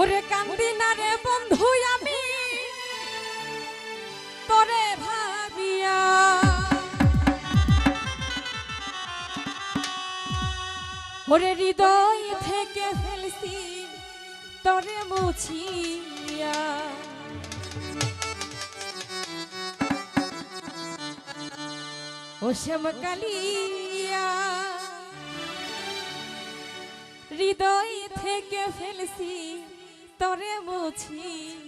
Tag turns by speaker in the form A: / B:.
A: ওরে কান্দি না রে বন্ধু আমি। তোরে ভাবিয়া ওরে হৃদয় থেকে ফেলছি, তরে মুছিয়া। ও শ্যামকালিয়া, হৃদয় থেকে ফেলছি তরে বুঝি